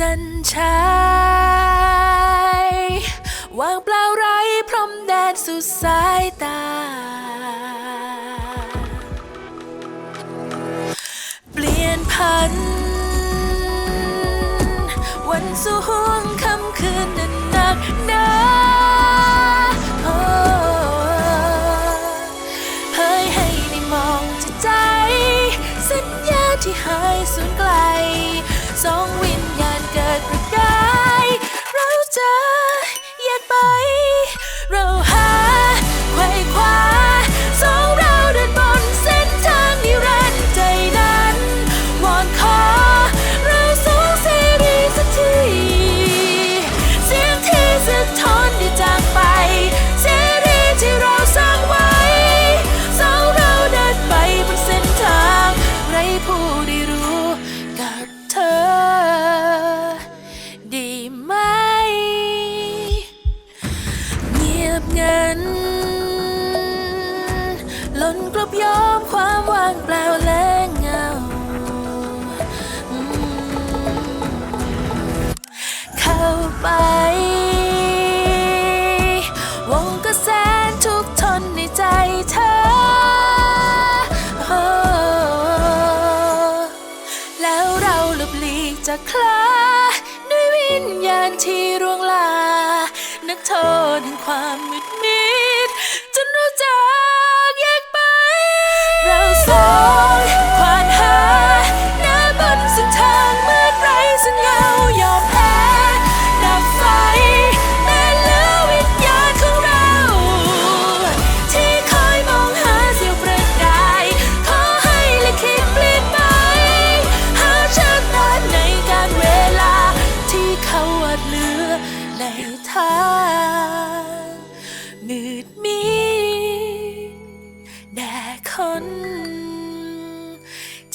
จันชายวางเปล่าไรพรมแดนสุดสายตา เปลี่ยนพัน วันสู่ห่วงคำคืนนั้นหนักหนาเผยให้ได้มองจิตใจ สัญญาที่หายสูญไกลสองวินู้ได้รู้กับเธอ ดีไหม เงียบเงันล้นกลบยอมความว่างเปล่า แล้วเราหลบหลีกจากคลาด้วยวิญญาณที่ร่วงลา นักโทษแห่งความมืด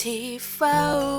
ที่เฝ้ารอ